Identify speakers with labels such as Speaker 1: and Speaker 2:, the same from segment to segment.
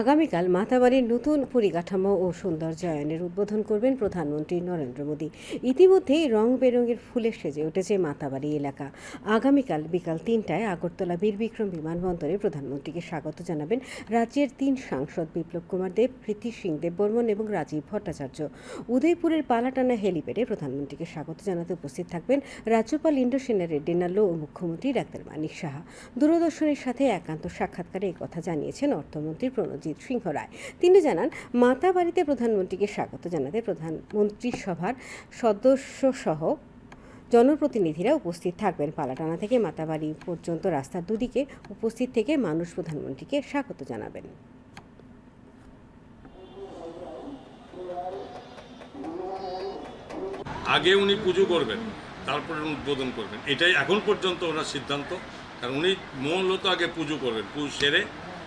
Speaker 1: আগামীকাল মাতাবাড়ির নতুন পরিকাঠামো ও সৌন্দর্যায়নের উদ্বোধন করবেন প্রধানমন্ত্রী নরেন্দ্র মোদী। ইতিমধ্যেই রং বেরঙের ফুলে সেজে উঠেছে মাতাবাড়ি এলাকা। আগামীকাল বিকাল তিনটায় আগরতলা বীর বিক্রম বিমানবন্দরে প্রধানমন্ত্রীকে স্বাগত জানাবেন রাজ্যের তিন সাংসদ বিপ্লব কুমার দেব, প্রীতি সিং দেববর্মন এবং রাজীব ভট্টাচার্য। উদয়পুরের পালাটানা হেলিপ্যাডে প্রধানমন্ত্রীকে স্বাগত জানাতে উপস্থিত থাকবেন রাজ্যপাল ইন্দ্র সেনা রেড্ডি নাল্লো ও মুখ্যমন্ত্রী ডাক্তার মানিক সাহা। দূরদর্শনের সাথে একান্ত সাক্ষাৎকারে কথা জানিয়েছেন অর্থমন্ত্রী প্রণজিৎ সিংহ রায় তিনি জানান মাতাবাড়িতে প্রধানমন্ত্রীকে স্বাগত জানাতে প্রধানমন্ত্রী সভার সদস্য সহ জনপ্রতিনিধিরা উপস্থিত থাকবেন। পালাটানা থেকে মাতাবাড়ি পর্যন্ত রাস্তার দুদিকে উপস্থিত থেকে মানুষ প্রধানমন্ত্রীকে স্বাগত জানাবেন।
Speaker 2: আগে উনি পুজো করবেন, তারপরে উদ্বোধন করবেন। এটাই এখন পর্যন্ত ওনার সিদ্ধান্ত। কারণ উনি মূলত আগে পুজো করবেন, পুজো সেরে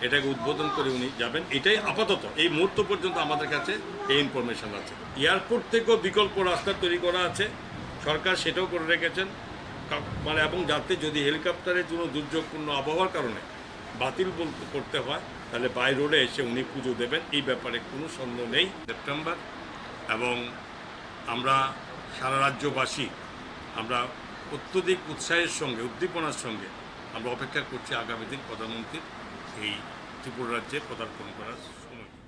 Speaker 2: এটাকে উদ্বোধন করে উনি যাবেন। এটাই আপাতত, এই মুহূর্ত পর্যন্ত আমাদের কাছে এই ইনফরমেশন আছে। এয়ারপোর্ট থেকেও বিকল্প রাস্তা তৈরি করা আছে। সরকার সেটাও করে রেখেছেন। মানে এবং যাতে যদি হেলিকপ্টারের জন্য দুর্যোগপূর্ণ আবহাওয়ার কারণে বাতিল করতে হয়, তাহলে বাই রোডে এসে উনি পুজো দেবেন। এই ব্যাপারে কোনো সন্দেহ নেই। সেপ্টেম্বর এবং আমরা সারা রাজ্যবাসী, আমরা অত্যধিক উৎসাহের সঙ্গে, উদ্দীপনার সঙ্গে আমরা অপেক্ষা করছি আগামী দিন প্রধানমন্ত্রীর এই ত্রিপুরা রাজ্যে পদার্পণ করার সময়।